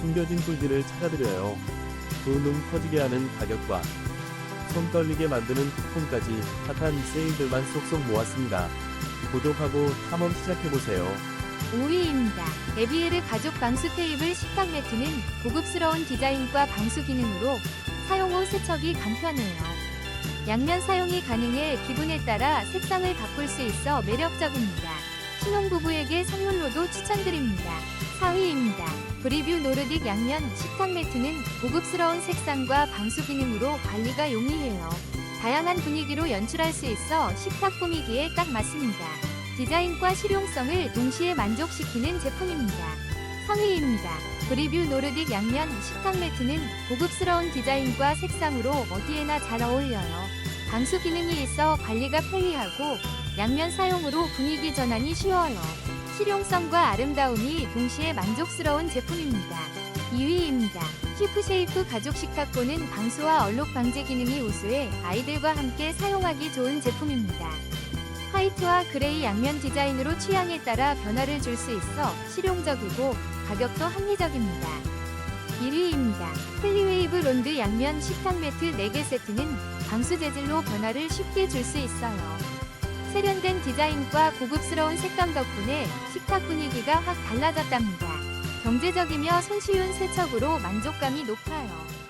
숨겨진 꿀들을 찾아드려요. 두눈 커지게 하는 가격과 손 떨리게 만드는 쿠폰까지 핫한 세일들만 쏙쏙 모았습니다. 구독하고 탐험 시작해보세요. 5위입니다. 에비에르 가족 방수 테이블 식탁 매트는 고급스러운 디자인과 방수 기능으로 사용 후 세척이 간편해요. 양면 사용이 가능해 기분에 따라 색상을 바꿀 수 있어 매력적입니다. 신혼부부에게 선물로도 추천드립니다. 4위입니다. 브리뷰 노르딕 양면 식탁 매트는 고급스러운 색상과 방수 기능으로 관리가 용이해요. 다양한 분위기로 연출할 수 있어 식탁 꾸미기에 딱 맞습니다. 디자인과 실용성을 동시에 만족시키는 제품입니다. 3위입니다. 브리뷰 노르딕 양면 식탁 매트는 고급스러운 디자인과 색상으로 어디에나 잘 어울려요. 방수 기능이 있어 관리가 편리하고 양면 사용으로 분위기 전환이 쉬워요. 실용성과 아름다움이 동시에 만족스러운 제품입니다. 2위입니다. 휘프쉐이프 가족 식탁보는 방수와 얼룩 방제 기능이 우수해 아이들과 함께 사용하기 좋은 제품입니다. 화이트와 그레이 양면 디자인으로 취향에 따라 변화를 줄 수 있어 실용적이고 가격도 합리적입니다. 1위입니다. 플리웨이브 론드 양면 식탁 매트 4개 세트는 방수 재질로 변화를 쉽게 줄 수 있어요. 세련된 디자인과 고급스러운 색감 덕분에 식탁 분위기가 확 달라졌답니다. 경제적이며 손쉬운 세척으로 만족감이 높아요.